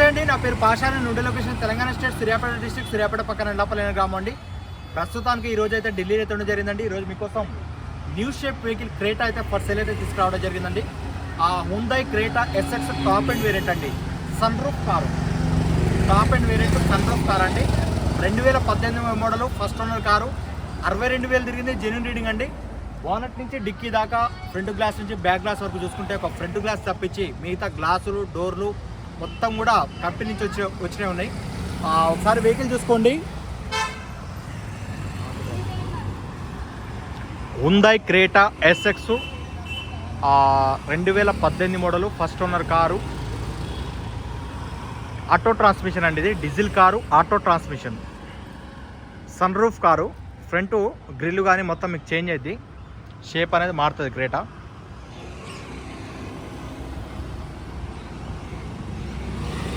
నమస్తే అండి. నా పేరు పాషాని. నుండి location Telangana state Suryapet district Suryapet పక్కన ఎండాపల్లి గ్రామం అండి. ప్రస్తుతానికి ఈ రోజు అయితే ఢిల్లీ అయితే ఉండడం జరిగిందండి. ఈరోజు మీకోసం న్యూ షేప్ వెహికల్ క్రేటా అయితే ఫర్ సేల్ అయితే తీసుకురావడం జరిగిందండి. ఆ Hyundai Creta SX top and variant అండి. Sunroof car top and variant sunroof car అండి. రెండు వేల పద్దెనిమిది మోడల్ ఫస్ట్ ఓనర్ కారు. అరవై రెండు వేలు తిరిగింది జెన్యున్ రీడింగ్ అండి. బోనట్ నుంచి డిక్కీ దాకా ఫ్రంట్ గ్లాస్ నుంచి బ్యాక్ గ్లాస్ వరకు చూసుకుంటే ఒక ఫ్రంట్ గ్లాస్ తప్పించి మిగతా గ్లాసులు డోర్లు మొత్తం కూడా కంపెనీ నుంచి వచ్చి వచ్చినవి ఉన్నాయి. ఒకసారి వెహికల్ చూసుకోండి. ఉందాయ్ క్రేటా ఎస్ఎక్స్ రెండు వేల పద్దెనిమిది model first owner car. Auto transmission అండి ఇది. Diesel car auto transmission sunroof car. Front grille కానీ మొత్తం మీకు చేంజ్ అయింది షేప్ అనేది మారుతుంది Creta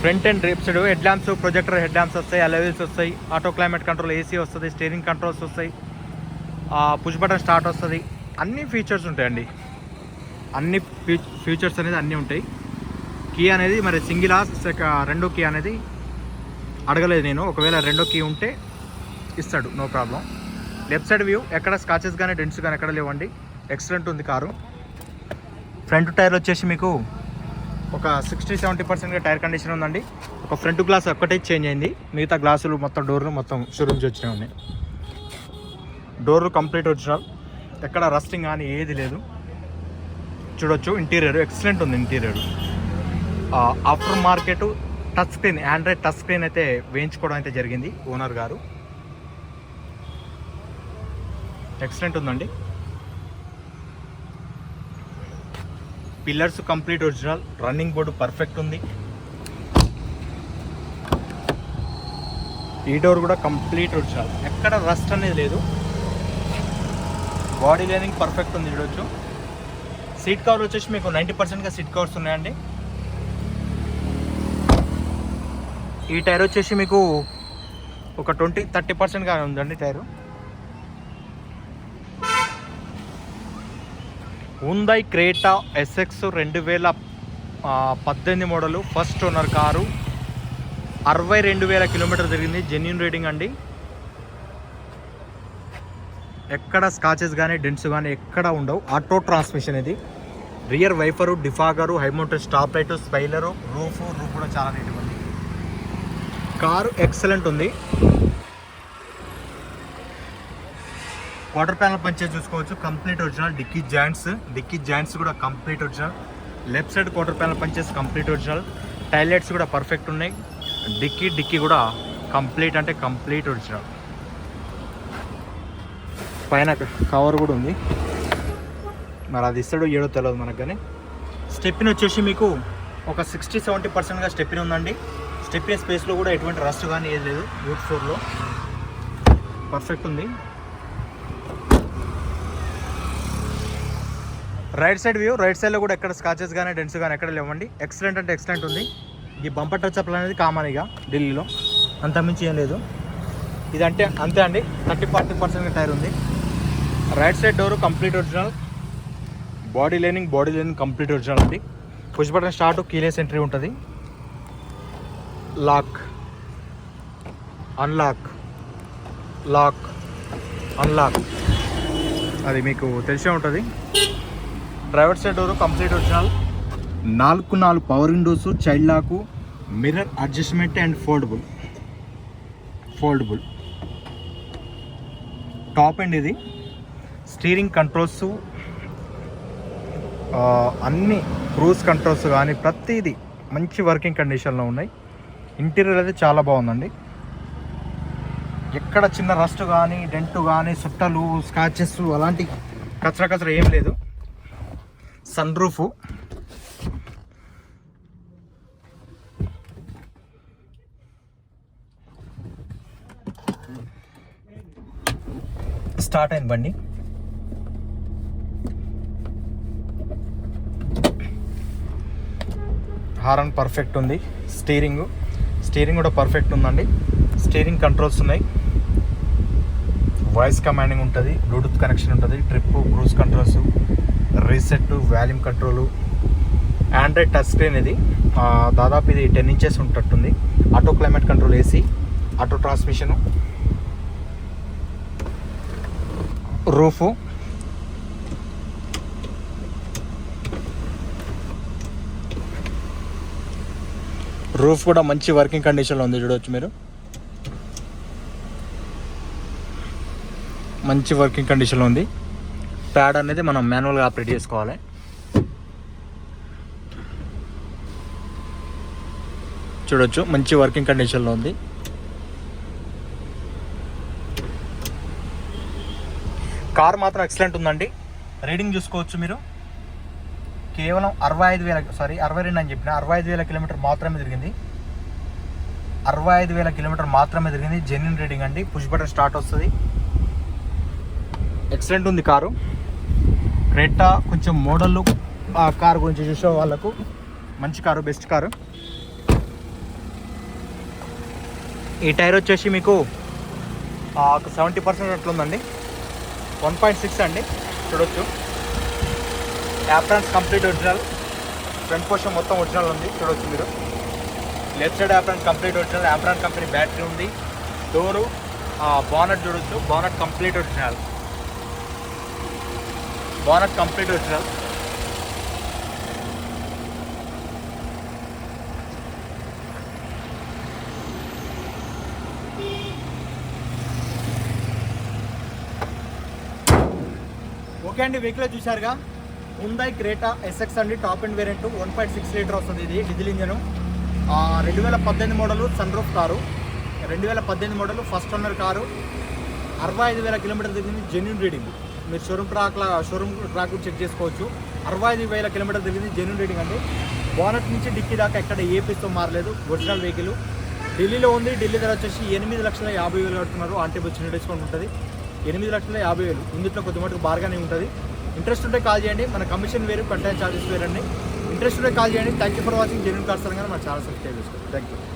front and rear side head lamps projector head lamps వస్తాయి అలవెల్స్ వస్తాయి. ఆటో క్లైమేట్ కంట్రోల్ ఏసీ వస్తుంది స్టీరింగ్ కంట్రోల్స్ వస్తాయి. పుష్ బటన్ స్టార్ట్ వస్తుంది. అన్ని ఫీచర్స్ ఉంటాయండి. అన్ని ఫీచర్స్ అనేది అన్నీ ఉంటాయి. కీ అనేది మరి సింగిల్ రెండో కీ అనేది అడగలేదు నేను. ఒకవేళ రెండో కీ ఉంటే ఇస్తాడు no problem. Left side view ఎక్కడ స్కాచెస్ కానీ డెంట్స్ కానీ ఎక్కడ లేవండి. ఎక్సలెంట్ ఉంది కారు. ఫ్రంట్ టైర్ వచ్చేసి మీకు ఒక సిక్స్టీ సెవెంటీ పర్సెంట్గా టైర్ కండిషన్ ఉందండి. ఒక ఫ్రంట్ గ్లాస్ ఒక్కటే చేంజ్ అయింది. మిగతా గ్లాసులు మొత్తం డోర్లు మొత్తం షోరూమ్స్ వచ్చినాయి ఉన్నాయి. డోర్లు కంప్లీట్ ఒరిజినల్. ఎక్కడ రస్టింగ్ కానీ ఏది లేదు. చూడొచ్చు. ఇంటీరియర్ ఎక్సలెంట్ ఉంది interior. Aftermarket touch screen Android touch screen అయితే వేయించుకోవడం అయితే జరిగింది ఓనర్ గారు. ఎక్సలెంట్ ఉందండి. Pillars complete original running board perfect ఉంది. ఈ డోర్ కూడా కంప్లీట్ ఒరిజినల్. ఎక్కడ రస్ట్ అనేది లేదు. బాడీ లైనింగ్ పర్ఫెక్ట్ ఉంది చూడొచ్చు. సీట్ కవర్ వచ్చేసి మీకు నైంటీ పర్సెంట్గా సీట్ కవర్స్ ఉన్నాయండి. ఈ టైర్ వచ్చేసి మీకు ఒక ట్వంటీ థర్టీ పర్సెంట్గా ఉందండి టైరు. ఉందై క్రేటా ఎస్ఎక్స్ రెండు వేల పద్దెనిమిది మోడలు ఫస్ట్ ఓనర్ కారు. అరవై రెండు వేల కిలోమీటర్ తిరిగింది. జెన్యున్ రీడింగ్ అండి. ఎక్కడ స్కాచెస్ కానీ డెంట్స్ కానీ ఎక్కడ ఉండవు. ఆటో ట్రాన్స్మిషన్ ఇది. Rear wiper defogger high mounted stop light spoiler roof roof కూడా చాలా నీట్గా ఉంది. కారు ఎక్సలెంట్ ఉంది. వాటర్ ప్యానల్ పంచే చూసుకోవచ్చు. Complete original dicky joints dicky joints కూడా complete original left side quarter panel పంచేసి complete original taillights కూడా పర్ఫెక్ట్ ఉన్నాయి. డిక్కీ డిక్కీ కూడా కంప్లీట్ అంటే కంప్లీట్ ఒరిజినల్ పైన కవర్ కూడా ఉంది. మరి అది ఇస్తాడో ఏడో తెలియదు మనకు కానీ స్టెప్పిన్ వచ్చేసి మీకు ఒక సిక్స్టీ సెవెంటీ పర్సెంట్గా స్టెప్పిన్ ఉందండి. స్టెప్పిన్ స్పేస్లో కూడా ఎటువంటి రస్ట్ కానీ ఏది లేదు. యూత్ ఫోర్లో పర్ఫెక్ట్ ఉంది. రైట్ సైడ్ వ్యూ రైట్ సైడ్లో కూడా ఎక్కడ స్కాచెస్ కానీ డెన్స్ కానీ ఎక్కడ లేవండి. ఎక్సలెంట్ అంటే ఎక్సలెంట్ ఉంది. ఈ బంపర్ టచ్ అనేది కామన్ ఇక ఢిల్లీలో. అంతమించి ఏం లేదు. ఇది అంటే అంతే అండి. థర్టీ ఫార్టీ పర్సెంట్ టైర్ ఉంది. Right side door complete original. Body lining body lining complete original అండి. Push button start keyless entry ఉంటుంది. లాక్ అన్లాక్ లాక్ అన్లాక్ అది మీకు తెలిసే ఉంటుంది. Driver side door complete original. నాలుగు నాలుగు power windows child lock mirror adjustment and foldable foldable top and ఇది. Steering controls అన్ని క్రూజ్ కంట్రోల్స్ కానీ ప్రతిదీ మంచి వర్కింగ్ కండిషన్లో ఉన్నాయి. ఇంటీరియర్ అయితే చాలా బాగుందండి. ఎక్కడ చిన్న రస్ట్ కానీ డెంట్ కానీ సుట్టలు స్కాచెస్ అలాంటి కచరా కచరా ఏం లేదు. సన్ రూఫ్ స్టార్ట్ అయింది బండి. హారన్ పర్ఫెక్ట్ ఉంది. స్టీరింగ్. స్టీరింగ్ కూడా పర్ఫెక్ట్ ఉందండి. స్టీరింగ్ కంట్రోల్స్ ఉన్నాయి. వాయిస్ కమాండింగ్ ఉంటుంది బ్లూటూత్ కనెక్షన్ ఉంటుంది trip cruise controls reset volume control Android touch screen ఇది. దాదాపు ఇది ten inches ఉంటట్టుంది. Auto climate control AC auto transmission roof. Roof కూడా మంచి వర్కింగ్ కండిషన్లో ఉంది చూడవచ్చు మీరు. మంచి వర్కింగ్ కండిషన్లో ఉంది. ప్యాడ్ అనేది మనం మాన్యువల్గా ఆపరేట్ చేసుకోవాలి. చూడొచ్చు మంచి వర్కింగ్ కండిషన్లో ఉంది. కార్ మాత్రం ఎక్సలెంట్ ఉందండి. రీడింగ్ చూసుకోవచ్చు మీరు. కేవలం అరవై ఐదు వేల సారీ అరవై రెండు అని చెప్పిన అరవై ఐదు వేల కిలోమీటర్ మాత్రమే తిరిగింది. అరవై ఐదు వేల కిలోమీటర్ మాత్రమే తిరిగింది. జెన్యున్ రీడింగ్ అండి. పుష్ బటన్ స్టార్ట్ వస్తుంది. ఎక్సలెంట్ ఉంది కారు. క్రెటా కొంచెం మోడల్ ఆ కార్ గురించి చూసే వాళ్ళకు మంచి కారు బెస్ట్ కారు. ఈ టైర్ వచ్చేసి మీకు ఒక సెవెంటీ పర్సెంట్ అట్లుందండి. వన్ పాయింట్ సిక్స్ అండి చూడొచ్చు. Aprons complete original front portion మొత్తం ఒరిజినల్ ఉంది చూడొచ్చు మీరు. Left side apron complete original apron company battery ఉంది. డోరు బానట్ చూడొచ్చు bonnet complete original bonnet complete వచ్చిన ఓకే అండి వెహికల్ చూశారుగా. ఉందాయి క్రేటా ఎస్ఎక్స్ అండి top and variant one point six litre వస్తుంది ఇది డీజిల్ ఇంజను రెండు వేల పద్దెనిమిది మోడల్ సన్ రూఫ్ కారు. రెండు వేల పద్దెనిమిది మోడల్ ఫస్ట్ ఓనర్ కారు. అరవై ఐదు వేల కిలోమీటర్ తిరిగింది జెన్యున్ రీడింగ్ మీరు షోరూమ్ ట్రాక్ల షోరూమ్ ట్రాక్ చెక్ చేసుకోవచ్చు. అరవై ఐదు వేల కిలోమీటర్ తిరిగింది జెన్యున్ రేటింగ్ అండి. బోనట్ నుంచి డిక్కీ దాకా ఎక్కడ ఏ పిస్తో మారలేదు. ఒరిజినల్ వెహికల్ ఢిల్లీలో ఉంది. ఢిల్లీ ధర వచ్చేసి ఎనిమిది లక్షల యాభై వేలు కడుతున్నారు. అంటే చిన్న డిస్కౌంట్ ఉంటుంది. ఎనిమిది లక్షల యాభై వేలు. ఇందులో కొద్ది మటుకు బాగానే ఉంటుంది. ఇంట్రెస్ట్ ఉంటే కాల్ చేయండి. మన కమిషన్ వేరు కంటెంట్ ఛార్జెస్ వేరండి. ఇంట్రెస్ట్ ఉంటే కాల్ చేయండి. Thank you for watching genuine cars అనగానే మన ఛానల్ సబ్స్క్రైబ్ చేసుకోండి. Thank you